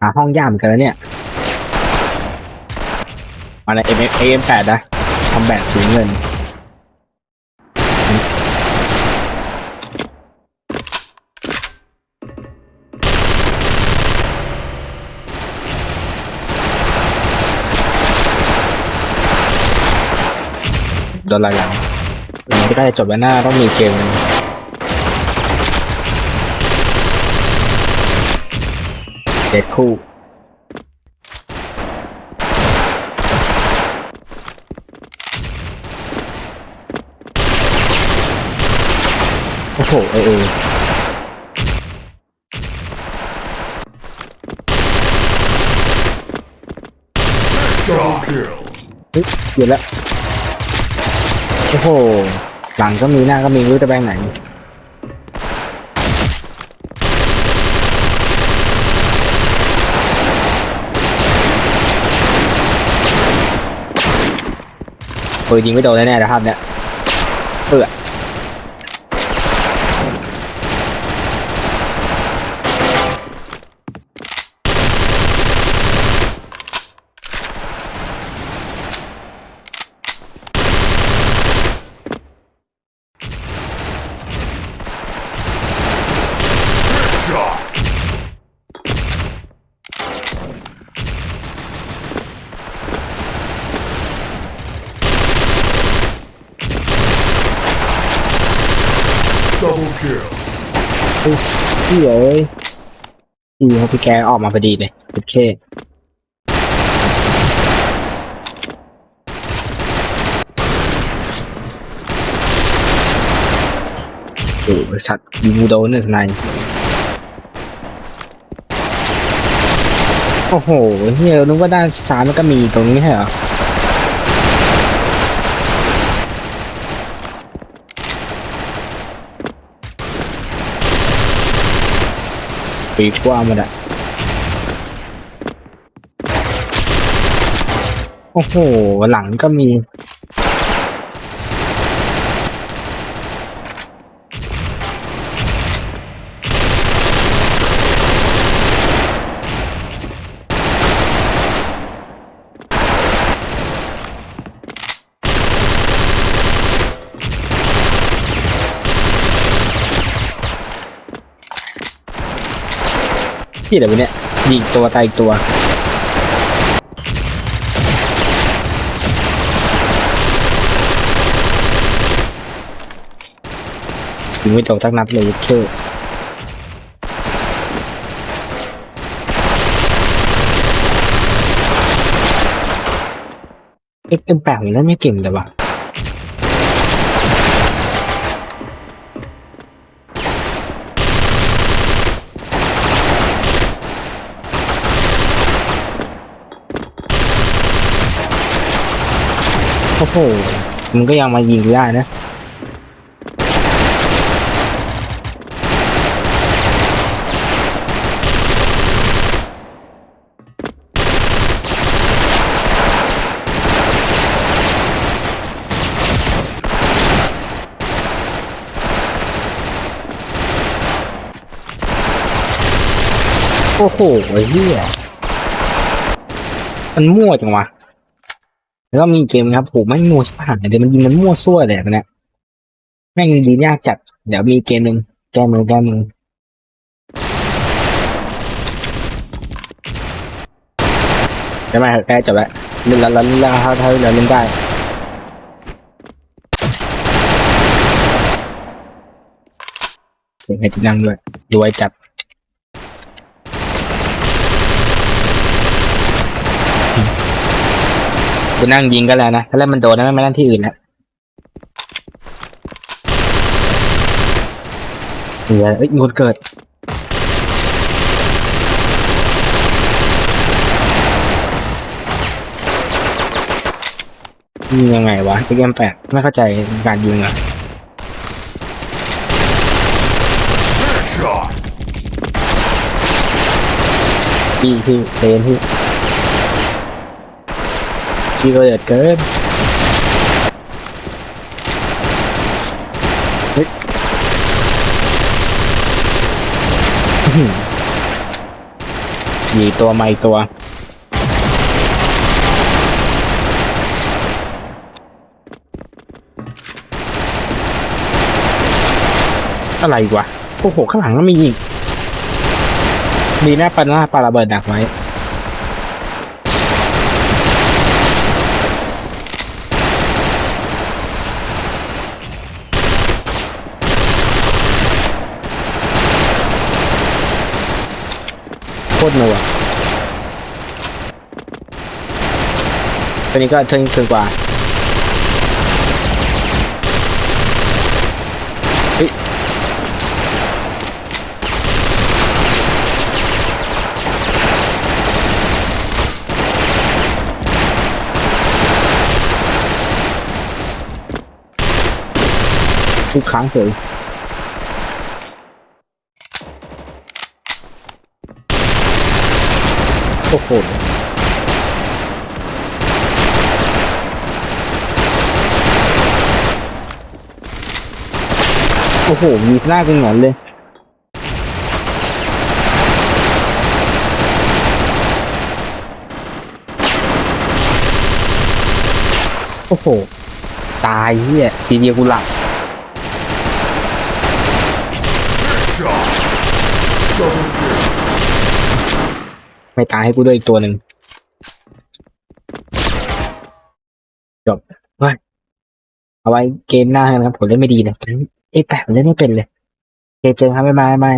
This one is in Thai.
หาห้องย่ามอนกันแล้วเนี่ยมาในเอ็มเอ็มแปดนะทำแบบสูงเงินโดนอะไรหลังมันก็ได้จบแล้วหน้าต้องมีเกมนึง เด็ดคู่ โอ้โหเออเอเฮ้ยหยุดแล้ว โอ้โห หลังก็มีหน้าก็มีรู้จะไปไหน ปืนยิงไม่โดนแน่ๆนะครับเนี่ยเปื่อ พี่เอ้ยพี่เขาพี่แกออกมาพอดีเลยโอเคโอ้โหสัตว์ยิงกูโดนเนี่ยทนายโอ้โหเฮียนึกว่าด้านซ้ายมันก็มีตรงนี้ใช่เหรอ ปีกว่าหมดอะโอ้โห หลังก็มี ที่อะไรวะเนี่ยยิงตัวตายอีกตัว ยิงไม่โดนสักนัดเลยเชื่อเอ็กเอ็มแปดนี่แล้วไม่เก่งเลยวะ โอ้โห มันก็ยังมายิงได้นะ โอ้โหไอ้เหี้ยมันมั่วจังวะ แล้วก็มีเกมครับโหแม่งมัวชิบหายเลยวมันยิงมันมั่วซั่วเลยอะเนี่ยแม่งยิงยากจัด เดี๋ยวมีเกมหนึ่งแก้มือแก้มือใช่ไหมแก้จบแล้วเล่นแล้วแล้วแล้วถ้าถ้าเราเล่นได้เก็บให้ที่นั่งด้วยรวยจัด กูนั่งยิงก็แล้วนะ ถ้าเล่นมันโดนนะไม่มาเล่นที่อื่นแล้วเฮียเอ้ยมีคนเกิด ยิงยังไงวะเกมแปลกไม่เข้าใจการยิงอะ Headshot. พี่พี่เซนพี่ พี่ก็เดือดเกินเฮ้ยอื้อหือมีตัวใหม่ตัวอะไรวะโอ้โหข้างหลังก็มีอีกดีนะปาหน้าปาระเบิดดักไว้ โคตรหนัวตัวนี้ก็เทิงถึงกว่าเฮ้ยทุกครั้งเลย โอ้โหโอ้โห มีหน้าเป็นหงอนเลย โอ้โห ตายเฮียทีเดียวกูหลับ Headshot. ไม่ตายให้กูด้วยอีกตัวหนึ่งจบว่าเอาไว้เกมหน้ากันะครับผมเล่นไม่ดีเลยเอ้แปะผมเล่นไม่เป็นเลยโอเคเจอครับไม่ไม่ไม่